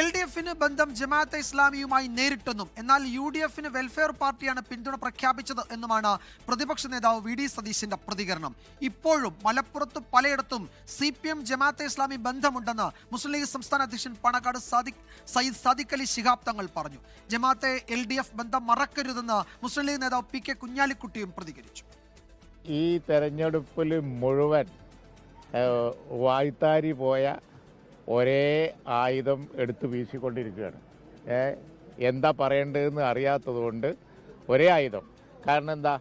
L D എഫിന് ബന്ധം ജമാഅത്തെ ഇസ്ലാമിയുമായി നേരിട്ടെന്നും എന്നാൽ യു ഡി എഫിന് വെൽഫെയർ പാർട്ടിയാണ് പിന്തുണ പ്രഖ്യാപിച്ചത് എന്നുമാണ് പ്രതിപക്ഷ നേതാവ് വി ഡി സതീശിന്റെ പ്രതികരണം. ഇപ്പോഴും മലപ്പുറത്ത് പലയിടത്തും C P M Jamaat-e Islami ബന്ധമുണ്ടെന്ന് മുസ്ലിം ലീഗ് സംസ്ഥാന അധ്യക്ഷൻ പണക്കാട് സാദിഖ് സയ്യിദ് സാദിഖ് അലി ശിഹാബ് തങ്ങൾ പറഞ്ഞു. ജമാഅത്തെ എൽ ഡി എഫ് ബന്ധം മറക്കരുതെന്ന് മുസ്ലിം ലീഗ് നേതാവ് പി കെ കുഞ്ഞാലിക്കുട്ടിയും പ്രതികരിച്ചു. ഈ തെരഞ്ഞെടുപ്പിൽ മുഴുവൻ വായ്ത്താരി പോയ ഒരേ ആയുധം എടുത്തു വീശിക്കൊണ്ടിരിക്കുകയാണ്. എന്താ പറയേണ്ടതെന്ന് അറിയാത്തതുകൊണ്ട് ഒരേ ആയുധം. കാരണം എന്താ?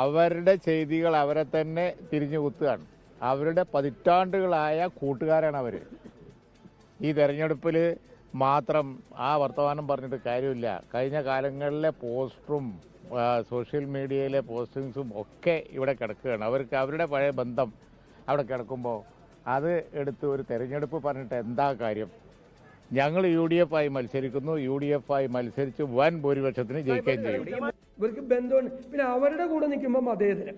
അവരുടെ ചെയ്തികൾ അവരെ തന്നെ തിരിഞ്ഞു കുത്തുകയാണ്. അവരുടെ പതിറ്റാണ്ടുകളായ കൂട്ടുകാരാണ് അവർ ഈ തെരഞ്ഞെടുപ്പിൽ മാത്രം ആ വർത്തമാനം പറഞ്ഞിട്ട് കാര്യമില്ല. കഴിഞ്ഞ കാലങ്ങളിലെ പോസ്റ്ററും സോഷ്യൽ മീഡിയയിലെ പോസ്റ്റിങ്സും ഒക്കെ ഇവിടെ കിടക്കുകയാണ്. അവർക്ക് അവരുടെ പഴയ ബന്ധം അവിടെ കിടക്കുമ്പോൾ അത് എടുത്ത് ഒരു തെരഞ്ഞെടുപ്പ് പറഞ്ഞിട്ട് എന്താ കാര്യം? ഞങ്ങൾ യു ഡി എഫ് ആയി മത്സരിക്കുന്നു യു ഡി എഫ് ആയി മത്സരിച്ച് വൻ ഭൂരിപക്ഷത്തിന് ജയിക്കുകയും ചെയ്യും. ഇവർക്ക് ബന്ധമുണ്ട്. പിന്നെ അവരുടെ കൂടെ നിൽക്കുമ്പോൾ മതേതരം.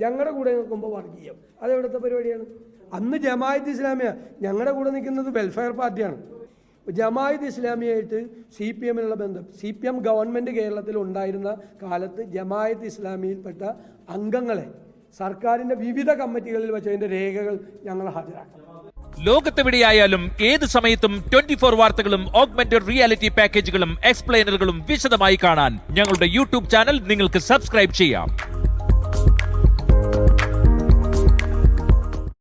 ഞങ്ങളുടെ കൂടെ നിൽക്കുമ്പോൾ വർഗീയം. അത് എവിടുത്തെ പരിപാടിയാണ്? അന്ന് ജമായത്ത് ഇസ്ലാമിയ ഞങ്ങളുടെ കൂടെ നിൽക്കുന്നത് വെൽഫെയർ പാർട്ടിയാണ്. ജമായത്ത് ഇസ്ലാമിയായിട്ട് സി പി എമ്മിനുള്ള ബന്ധം. സി പി എം ഗവൺമെന്റ് കേരളത്തിൽ ഉണ്ടായിരുന്ന കാലത്ത് ജമായത്ത് ഇസ്ലാമിയിൽപ്പെട്ട അംഗങ്ങളെ സർക്കാരിന്റെ വിവിധ കമ്മിറ്റികളിൽ വെച്ച് അതിന്റെ രേഖകൾ ഞങ്ങൾ ഹാജരാക്കും. ലോകത്തെവിടെയായാലും ഏത് സമയത്തും ട്വന്റി ഫോർ വാർത്തകളും ഓഗ്മെന്റഡ് റിയാലിറ്റി പാക്കേജുകളും എക്സ്പ്ലെയിനറുകളും വിശദമായി കാണാൻ ഞങ്ങളുടെ യൂട്യൂബ് ചാനൽ നിങ്ങൾക്ക് സബ്സ്ക്രൈബ് ചെയ്യാം.